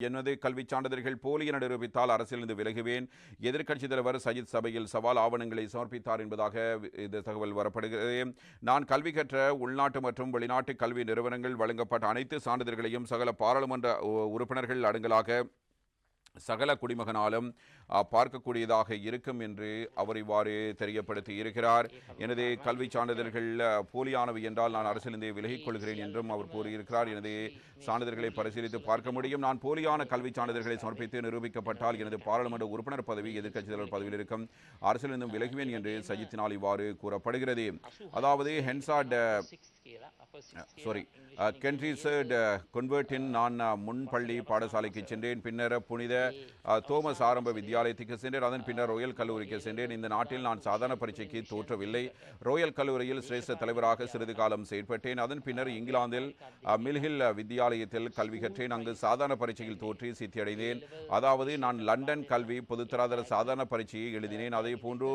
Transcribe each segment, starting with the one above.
எனது கல்விச் சான்றிதழ்கள் போலி என நிரூபித்தால் அரசியலிருந்து விலகுவேன். எதிர்க்கட்சித் தலைவர் சஜித் சபையில் சவால் ஆவணங்களை சமர்ப்பித்தார் என்பதாக இந்த தகவல் வரப்படுகிறது. நான் கல்வி கற்ற உள்நாட்டு மற்றும் வெளிநாட்டு கல்வி நிறுவனங்கள் வழங்கப்பட்ட அனைத்து சான்றிதழ்களையும் சகல பாராளுமன்ற உறுப்பினர்கள் அடங்கலாக சகல குடிமகனாலும் பார்க்கக்கூடியதாக இருக்கும் என்று அவர் இவ்வாறு தெரியப்படுத்தி இருக்கிறார். எனது கல்வி சான்றிதழ்கள் போலியானவை என்றால் நான் அரசிலிருந்தே விலகிக் கொள்கிறேன் என்றும் அவர் கூறியிருக்கிறார். எனது சான்றிதழ்களை பரிசீலித்து பார்க்க முடியும். நான் போலியான கல்வி சான்றிதழ்களை சமர்ப்பித்து நிரூபிக்கப்பட்டால் எனது பாராளுமன்ற உறுப்பினர் பதவி எதிர்க்கட்சி தலைவர் பதவியில் இருக்கும். அரசிலிருந்தும் விலகுவேன் என்று சஜித்தினால் இவ்வாறு கூறப்படுகிறது. அதாவது ஹென்சாட் சாரி கென்ட்ரிசர்ட் கொன்வெர்ட்டின் நான் அஹ், முன் பள்ளி பாடசாலைக்கு சென்றேன். பின்னர் புனித தோமஸ் ஆரம்ப வித்தியாலயத்துக்கு சென்றேன். அதன் பின்னர் ரோயல் கல்லூரிக்கு சென்றேன். இந்த நாட்டில் நான் சாதாரண பரீட்சைக்கு தோற்றவில்லை. ரோயல் கல்லூரியில் சிரேஷ்ட தலைவராக சிறிது காலம் செயற்பட்டேன். அதன் பின்னர் இங்கிலாந்தில் மில்ஹில் வித்தியாலயத்தில் கல்வி கற்றேன். அங்கு சாதாரண பரீட்சையில் தோற்றி சித்தியடைந்தேன் அதாவது நான் லண்டன் கல்வி பொதுத்தராதர சாதாரண பரீட்சையை எழுதினேன். அதே போன்று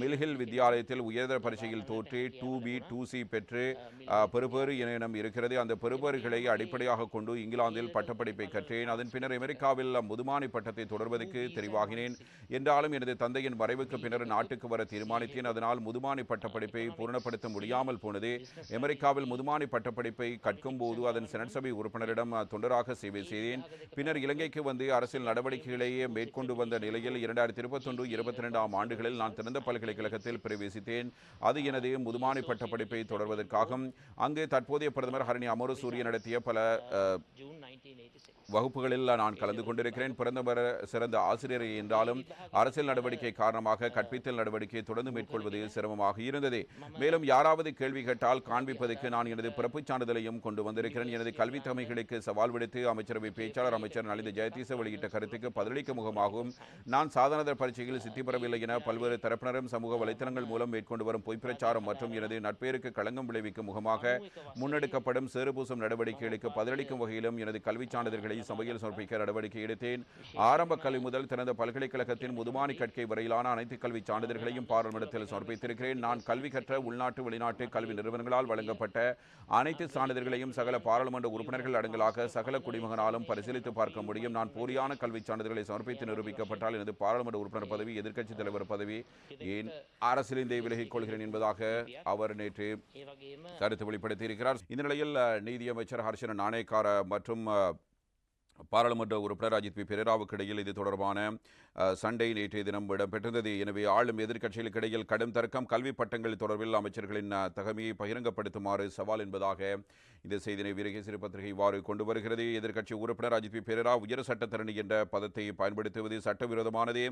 மில்ஹில் வித்தியாலயத்தில் உயர்தர பரீட்சையில் தோற்றி டூ பி டூ சி பெற்று அஹ், என இனம் இருக்கிறது. அந்த பெறுபேறுகளை அடிப்படையாக கொண்டு இங்கிலாந்தில் பட்டப்படிப்பை கற்றேன். அதன் பின்னர் அமெரிக்காவில் முதுமானி பட்டத்தை தொடர்வதற்கு தெரிவாகினேன். என்றாலும் எனது தந்தையின் மறைவுக்கு பின்னர் நாட்டுக்கு வர தீர்மானித்தேன். அதனால் முதுமானி பட்டப்படிப்பை பூரணப்படுத்த முடியாமல் போனது. அமெரிக்காவில் முதுமானி பட்டப்படிப்பை கற்கும் போது அதன் செனட் சபை உறுப்பினரிடம் தொண்டராக சேவை செய்தேன். பின்னர் இலங்கைக்கு வந்து அரசியல் நடவடிக்கைகளையே மேற்கொண்டு வந்த நிலையில் இரண்டாயிரத்தி இருபத்தொன்று இருபத்தி ரெண்டாம் ஆண்டுகளில் நான் திறந்த பல்கலைக்கழகத்தில் பிரவேசித்தேன். அது எனது முதுமானி பட்டப்படிப்பை தொடர்வதற்காகவும் அங்கு தற்போதைய பிரதமர் ஹரணி அமரசூரிய நடத்திய பல வகுப்புகளில் நான் கலந்து கொண்டிருக்கிறேன். பிரதமர் சிறந்த ஆசிரியர் என்றாலும் அரசியல் நடவடிக்கை காரணமாக கற்பித்தல் நடவடிக்கையை தொடர்ந்து மேற்கொள்வது சிரமமாக இருந்தது. மேலும் யாராவது கேள்வி கேட்டால் காண்பிப்பதற்கு நான் எனது பிறப்பு சான்றிதழையும் கொண்டு வந்திருக்கிறேன். எனது கல்வி தமைகளுக்கு சவால் விடுத்து அமைச்சரவை பேச்சாளர் அமைச்சர் நலிந்த ஜெயதீச வெளியிட்ட கருத்துக்கு பதிலளிக்கும் முகமாகவும் நான் சாதனதர் பரீட்சையில் சித்தி பெறவில்லை என பல்வேறு தரப்பினரும் சமூக வலைத்தளங்கள் மூலம் மேற்கொண்டு வரும் பொய்ப்பிரச்சாரம் மற்றும் எனது நட்பேருக்கு களங்கம் விளைவிக்கும் முகமாக முன்னெடுக்கப்படும் சேறுபூசும் நடவடிக்கைகளுக்கு பதிலளிக்கும் வகையிலும் எனது கல்விச் சான்றிதழ்களை சபையில் சமர்ப்பிக்க நடவடிக்கை எடுத்தேன். ஆரம்ப கல்வி முதல் திறந்த பல்கலைக்கழகத்தின் முதுமானி கற்கை வரையிலான அனைத்து கல்வி சான்றிதழ்களையும் பாராளுமன்றத்தில் சமர்ப்பித்திருக்கிறேன். நான் கல்வி கற்ற உள்நாட்டு வெளிநாட்டு கல்வி நிறுவனங்களால் வழங்கப்பட்ட அனைத்து சான்றிதழ்களையும் சகல பாராளுமன்ற உறுப்பினர்கள் அடங்கலாக சகல குடிமகனாலும் பரிசீலித்து பார்க்க முடியும். நான் போலியான கல்வி சான்றிதழ்களை சமர்ப்பித்து நிரூபிக்கப்பட்டால் எனது பாராளுமன்ற உறுப்பினர் பதவி எதிர்க்கட்சித் தலைவர் பதவி ஏன் அரசியலிந்தே விலகிக் கொள்கிறேன் என்பதாக அவர் நேற்று கருத்து வெளிப்படுத்தியிருக்கிறார். இந்த நிலையில் நீதியமைச்சர் ஹர்ஷன நாணயக்கார மற்றும் பாராளுமன்ற உறுப்பினர் அஜித் பி. பெரேராவுக்கு இடையில் இது தொடர்பான சண்டை நேற்றைய தினம் இடம்பெற்றது எனவே ஆளும் எதிர்க்கட்சிகளுக்கு இடையில் கடும் தர்க்கம் கல்வி பட்டங்கள் தொடர்பில் அமைச்சர்களின் தகமையை பகிரங்கப்படுத்துமாறு சவால் என்பதாக இந்த செய்தினை வீரகேசரி பத்திரிகை இவ்வாறு கொண்டு வருகிறது. எதிர்க்கட்சி உறுப்பினர் அஜித் பி. பெரேரா உயர் சட்டத்தரணி என்ற பதத்தை பயன்படுத்துவது சட்டவிரோதமானதே.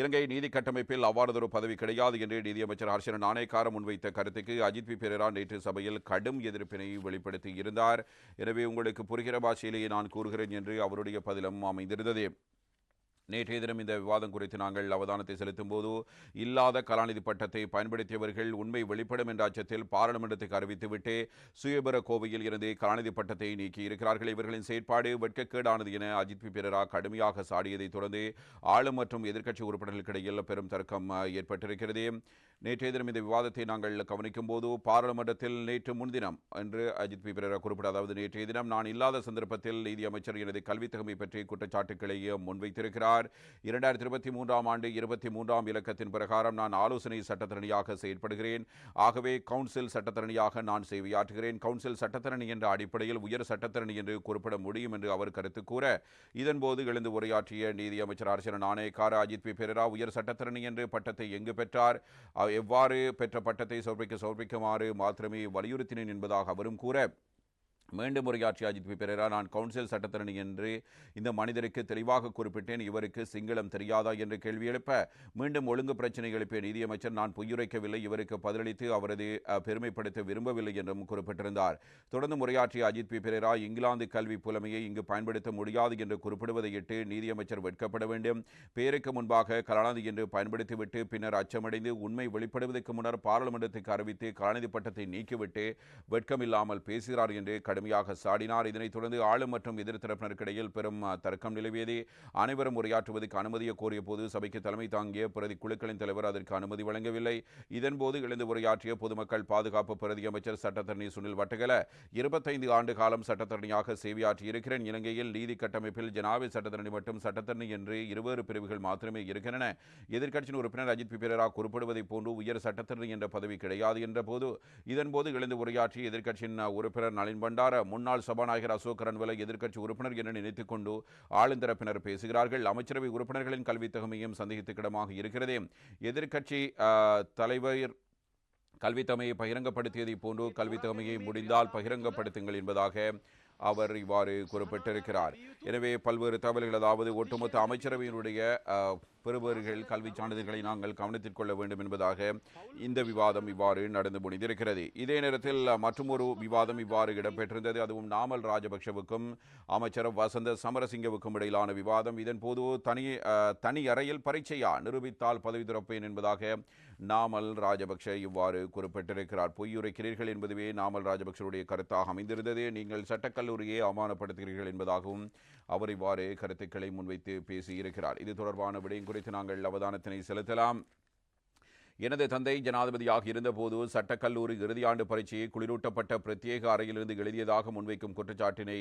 இலங்கை நீதி கட்டமைப்பில் அவ்வாறதொரு பதவி கிடையாது என்று நீதியமைச்சர் ஹர்ஷன நாணயக்கார முன்வைத்த கருத்துக்கு அஜித் பி. பெரேரா நேற்று சபையில் கடும் எதிர்ப்பினை வெளிப்படுத்தி இருந்தார் எனவே உங்களுக்கு புரிகிற பாஷையிலேயே நான் கூறுகிறேன் என்று அவருடைய பதிலும் அமைந்திருந்தது. நேற்றைய தினம் இந்த விவாதம் குறித்து நாங்கள் அவதானத்தை செலுத்தும் போது இல்லாத கலாநிதி பட்டத்தை பயன்படுத்தியவர்கள் உண்மை வெளிப்படும் என்ற அச்சத்தில் பாராளுமன்றத்துக்கு அறிவித்துவிட்டு சுயபர கோவையில் இருந்து கலாநிதி பட்டத்தை நீக்கி இருக்கிறார்கள். இவர்களின் செயற்பாடு வெட்கக்கேடானது என அஜித் பி பெரரா கடுமையாக சாடியதைத் தொடர்ந்து ஆளும் மற்றும் எதிர்க்கட்சி உறுப்பினர்களுக்கிடையில் பெரும் தர்க்கம் ஏற்பட்டிருக்கிறது. நேற்றைய தினம் இந்த விவாதத்தை நாங்கள் கவனிக்கும் போது பாராளுமன்றத்தில் நேற்று முன்தினம் என்று அஜித் பி பெரரா குறிப்பிட அதாவது நேற்றைய தினம் நான் இல்லாத சந்தர்ப்பத்தில் நீதி அமைச்சர் எனது கல்வித் தகமை பற்றி குற்றச்சாட்டுக்களை முன்வைத்திருக்கிறார். இரண்டாயிரத்தி இருபத்தி மூன்றாம் ஆண்டு இருபத்தி மூன்றாம் இலக்கத்தின் பிரகாரம் நான் ஆலோசனை சட்டத்திறனியாக செயற்படுகிறேன். ஆகவே கவுன்சில் சட்டத்திறனியாக நான் சேவையாற்றுகிறேன். கவுன்சில் சட்டத்திறனி என்ற அடிப்படையில் உயர் சட்டத்திறனி என்று குறிப்பிட முடியும் என்று அவர் கருத்து கூற இதன்போது எழுந்து உரையாற்றிய நீதியமைச்சர் அரசன நாணயக்கார அஜித் பி. பெரரா உயர் சட்டத்திறனி என்று பட்டத்தை எங்கு பெற்றார்? எவ்வாறு பெற்ற பட்டத்தை சமர்ப்பிக்க சமர்ப்பிக்குமாறு மாத்திரமே வலியுறுத்தினேன் என்பதாக அவரும் கூற மீண்டும் உரையாற்றி அஜித் பி பெரேரா நான் கவுன்சில் சட்டத்தரணி என்று இந்த மனிதருக்கு தெளிவாக குறிப்பிட்டேன். இவருக்கு சிங்களம் தெரியாதா என்று கேள்வி எழுப்ப மீண்டும் ஒழுங்கு பிரச்சனை எழுப்பிய நீதியமைச்சர் நான் பொய்யுரைக்கவில்லை. இவருக்கு பதிலளித்து அவரது பெருமைப்படுத்த விரும்பவில்லை என்றும் குறிப்பிட்டிருந்தார். தொடர்ந்து உரையாற்றிய அஜித் பி பெரேரா இங்கிலாந்து கல்வி புலமையை இங்கு பயன்படுத்த முடியாது என்று குறிப்பிடுவதையிட்டு நீதியமைச்சர் வெட்கப்பட வேண்டும். பேருக்கு முன்பாக கலாநிதி என்று பயன்படுத்திவிட்டு பின்னர் அச்சமடைந்து உண்மை வெளிப்படுவதற்கு முன்னர் பாராளுமன்றத்துக்கு அறிவித்து கலாநிதி பட்டத்தை நீக்கிவிட்டு வெட்கமில்லாமல் பேசுகிறார் என்று கடுமையாக சாடினார். இதனைத் தொடர்ந்து ஆளும் மற்றும் எதிர்த்தரப்பினருக்கு பெரும் தர்க்கம் நிலவியது. அனைவரும் உரையாற்றுவதற்கு அனுமதியை கோரிய போது சபைக்கு தலைமை தாங்கிய பிரதி குழுக்களின் தலைவர் அதற்கு அனுமதி வழங்கவில்லை. இதன்போது எழுந்து உரையாற்றிய பொதுமக்கள் பாதுகாப்பு பிரதி அமைச்சர் சட்டத்தரணி சுனில் வட்டகல இருபத்தைந்து ஆண்டு காலம் சட்டத்தரணியாக சேவையாற்றியிருக்கிறேன். இலங்கையில் நீதி கட்டமைப்பில் ஜனாவி சட்டத்தரணி மற்றும் சட்டத்தரணி என்று இருவேறு பிரிவுகள் மாத்திரமே இருக்கின்றன. எதிர்க்கட்சியின் உறுப்பினர் அஜித் பிபிரரா குறிப்பிடுவதைப் போன்று உயர் சட்டத்தரணி என்ற பதவி கிடையாது என்ற போது இதன்போது எழுந்து உரையாற்றிய எதிர்க்கட்சியின் உறுப்பினர் நளின் பண்டார் முன்னாள் சபாநாயகர் அசோக் ரன்வலை எதிர்க்கட்சி உறுப்பினர் என நினைத்துக் கொண்டு ஆளுந்தரப்பினர் பேசுகிறார்கள். அமைச்சரவை உறுப்பினர்களின் கல்வித் தகுமையும் சந்தேகத்துக்கிடமாக இருக்கிறது. எதிர்க்கட்சி ஆஹ், தலைவர் கல்வித்தமையை பகிரங்கப்படுத்தியதை போன்று கல்வித்தமையை முடிந்தால் பகிரங்கப்படுத்துங்கள் என்பதாக அவர் இவ்வாறு குறிப்பிட்டிருக்கிறார். எனவே பல்வேறு தகவல்கள் அதாவது ஒட்டுமொத்த அமைச்சரவையினுடைய பெறுபவர்கள் கல்வி சான்றிதழ்களை நாங்கள் கவனத்தில் கொள்ள வேண்டும் என்பதாக இந்த விவாதம் இவ்வாறு நடந்து முடிந்திருக்கிறது. இதே நேரத்தில் மற்றொரு விவாதம் இவ்வாறு இடம்பெற்றிருந்தது. அதுவும் நாமல் ராஜபக்ஷவுக்கும் அமைச்சர் வசந்த சமரசிங்கவுக்கும் இடையிலான விவாதம். இதன்போது தனி தனி அறையில் பரீட்சையா நிரூபித்தால் பதவி துறப்பேன் என்பதாக நாமல் ராஜபக்ஷ இவ்வாறு குறிப்பிட்டிருக்கிறார். பொய்யுரைக்கிறீர்கள் என்பதுவே நாமல் ராஜபக்ஷருடைய கருத்தாக அமைந்திருந்தது. நீங்கள் சட்டக்கல்லூரியை அவமானப்படுத்துகிறீர்கள் என்பதாகவும் அவர் இவ்வாறு கருத்துக்களை முன்வைத்து பேசியிருக்கிறார். இது தொடர்பான விடயங்கள் குறித்து நாங்கள் அவதானத்தினை செலுத்தலாம். எனது தந்தை ஜனாதிபதியாக இருந்தபோது சட்டக்கல்லூரி இறுதியாண்டு பரீட்சையை குளிரூட்டப்பட்ட பிரத்யேக அறையிலிருந்து எழுதியதாக முன்வைக்கும் குற்றச்சாட்டினை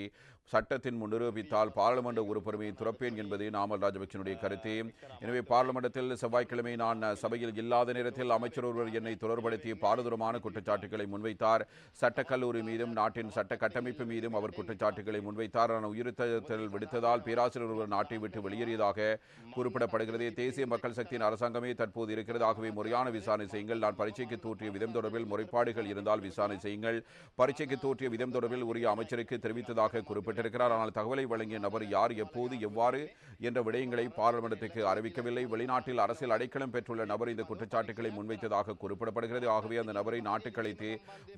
சட்டத்தின் முன் நிரூபித்தால் பாராளுமன்ற உறுப்புரிமையை துறப்பேன் என்பது நாமல் ராஜபக்சனுடைய கருத்து. எனவே பாராளுமன்றத்தில் செவ்வாய்க்கிழமை நான் சபையில் இல்லாத நேரத்தில் அமைச்சர் ஒருவர் என்னை தொடர்படுத்தி பாரதூரமான குற்றச்சாட்டுகளை முன்வைத்தார். சட்டக்கல்லூரி மீதும் நாட்டின் சட்ட கட்டமைப்பு மீதும் அவர் குற்றச்சாட்டுகளை முன்வைத்தார். நான் உயிர்த்தல் விடுத்ததால் பேராசிரியர் ஒருவர் நாட்டை விட்டு வெளியேறியதாக குறிப்பிடப்படுகிறது. தேசிய மக்கள் சக்தியின் அரசாங்கமே தற்போது இருக்கிறதாகவே முறையான முறையான விசாரணை செய்யுங்கள். நான் பரீட்சைக்கு தோற்றிய விதம் தொடர்பில் முறைப்பாடுகள் இருந்தால் விசாரணை செய்யுங்கள். பரீட்சைக்கு தோற்றிய விதம் தொடர்பில் உரிய அமைச்சருக்கு தெரிவித்ததாக குறிப்பிட்டிருக்கிறார். ஆனால் தகவலை வழங்கிய நபர் யார் எப்போது எவ்வாறு என்ற விடயங்களை பாராளுமன்றத்துக்கு அறிவிக்கவில்லை. வெளிநாட்டில் அரசியல் அடைக்கலம் பெற்றுள்ள நபர் இந்த குற்றச்சாட்டுகளை முன்வைத்ததாக குறிப்பிடப்படுகிறது. ஆகவே அந்த நபரை நாட்டுக்கு அழைத்து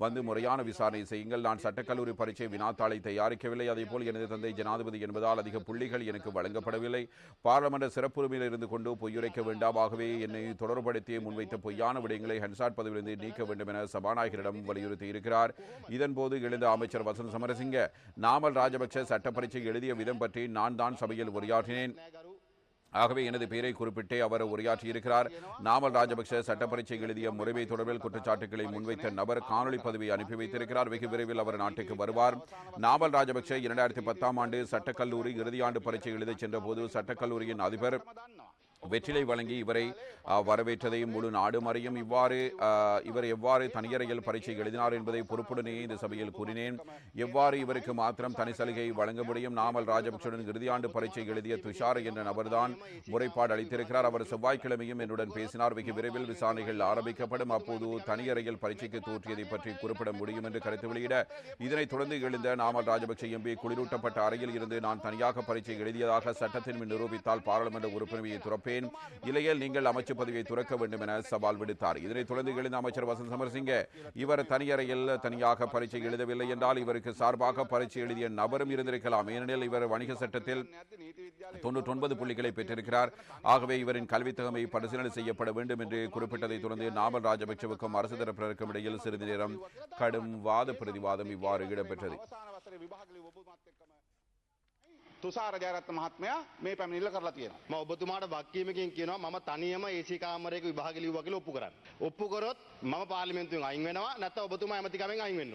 வந்து முறையான விசாரணை செய்யுங்கள். நான் சட்டக்கல்லூரி பரீட்சை வினாத்தாளை தயாரிக்கவில்லை. அதேபோல் எனது தந்தை ஜனாதிபதி என்பதால் அதிக புள்ளிகள் எனக்கு வழங்கப்படவில்லை. பாராளுமன்ற சிறப்புரிமையில் இருந்து கொண்டு பொய்யுரைக்க வேண்டாம். ஆகவே என்னை தொடர்படுத்தி முன்வைத்த பொய்யான விடயங்களை ஹன்சாட் பதவியிலிருந்து நீக்க வேண்டும் என சபாநாயகரிடம் வலியுறுத்தி இருக்கிறார் இதன்போது எழுந்த அமைச்சர் வசந்த் சமரசிங்க நாமல் ராஜபக்ச சட்ட பரீட்சை எழுதிய விதம் பற்றி நான் தான் சபையில் உரையாற்றினேன். ஆகவே எனது பெயரை குறிப்பிட்டே அவர் உரையாற்றியிருக்கிறார். நாமல் ராஜபக்ச சட்டப்பரீட்சை எழுதிய முறைமை தொடர்பில் குற்றச்சாட்டுகளை முன்வைத்த நபர் காணொலி பதவியை அனுப்பி வைத்திருக்கிறார். வெகு விரைவில் அவர் நாட்டுக்கு வருவார். நாமல் ராஜபக்ஷ இரண்டாயிரத்தி பத்தாம் ஆண்டு சட்டக்கல்லூரி இறுதியாண்டு பரீட்சை எழுதச் சென்றபோது சட்டக்கல்லூரியின் அதிபர் வெற்றிலை வழங்கி இவரை வரவேற்றதையும் முழு நாடு மறையும். இவ்வாறு இவர் எவ்வாறு தனியறையில் பரீட்சை எழுதினார் என்பதை பொறுப்புடனே இந்த சபையில் கூறினேன். எவ்வாறு இவருக்கு மாத்திரம் தனி சலுகை வழங்க முடியும்? நாமல் ராஜபக்ஷவுடன் இறுதியாண்டு பரீட்சை எழுதிய துஷார் என்ற நபர்தான் முறைப்பாடு அளித்திருக்கிறார். அவர் செவ்வாய்க்கிழமையும் என்னுடன் பேசினார். வெகு விரைவில் விசாரணைகள் ஆரம்பிக்கப்படும். அப்போது தனியறையில் பரீட்சைக்கு தோற்றியதை பற்றி குறிப்பிட முடியும் என்று கருத்து வெளியிட இதனைத் தொடர்ந்து எழுந்த நாமல் ராஜபக்ஷ எம்பி குளிரூட்டப்பட்ட அறையில் இருந்து நான் தனியாக பரீட்சை எழுதியதாக சட்டத்தின் நிரூபித்தால் பாராளுமன்ற உறுப்பினரையை துறப்பேன். இலையில் நீங்கள் அமைச்சு பதவியை துறக்க வேண்டும் என சவால் விடுத்தார். இதனைத் தொடர்ந்து எழுந்த அமைச்சர் வசந்த் சமரசிங்க இவர் தனியறையில் தனியாக பரீட்சை எழுதவில்லை என்றால் இவருக்கு சார்பாக பரீட்சை எழுதிய நபரும் இருந்திருக்கலாம். ஏனெனில் இவர் வணிக சட்டத்தில் தொன்னூற்றி ஒன்பது புள்ளிகளை பெற்றிருக்கிறார். ஆகவே இவரின் கல்வித் தகமை பரிசீலனை செய்யப்பட வேண்டும் என்று குறிப்பிட்டதைத் தொடர்ந்து நாமல் ராஜபக்சவுக்கும் அரசு தரப்பினருக்கும் இடையில் சிறிது நேரம் கடும் வாத பிரதிவாதம் இவ்வாறு இடம்பெற்றது. අවසාන වසරේ විභාග ලියපු ඔබතුමාත් එක්කම තුෂාර ජයරත්න මහත්මයා මේ පැමිණිල්ල කරලා තියෙනවා. ම ඔබතුමාට වක්කීමකින් කියනවා මම තනියම ඒසි කාමරයක විභාග ලිව්වා කියලා ඔප්පු කරන්න. ඔප්පු කරොත් මම පාර්ලිමේන්තුවෙන් අයින් වෙනවා නැත්නම් ඔබතුමා ඇමතිකමෙන් අයින් වෙන්න ඕනේ.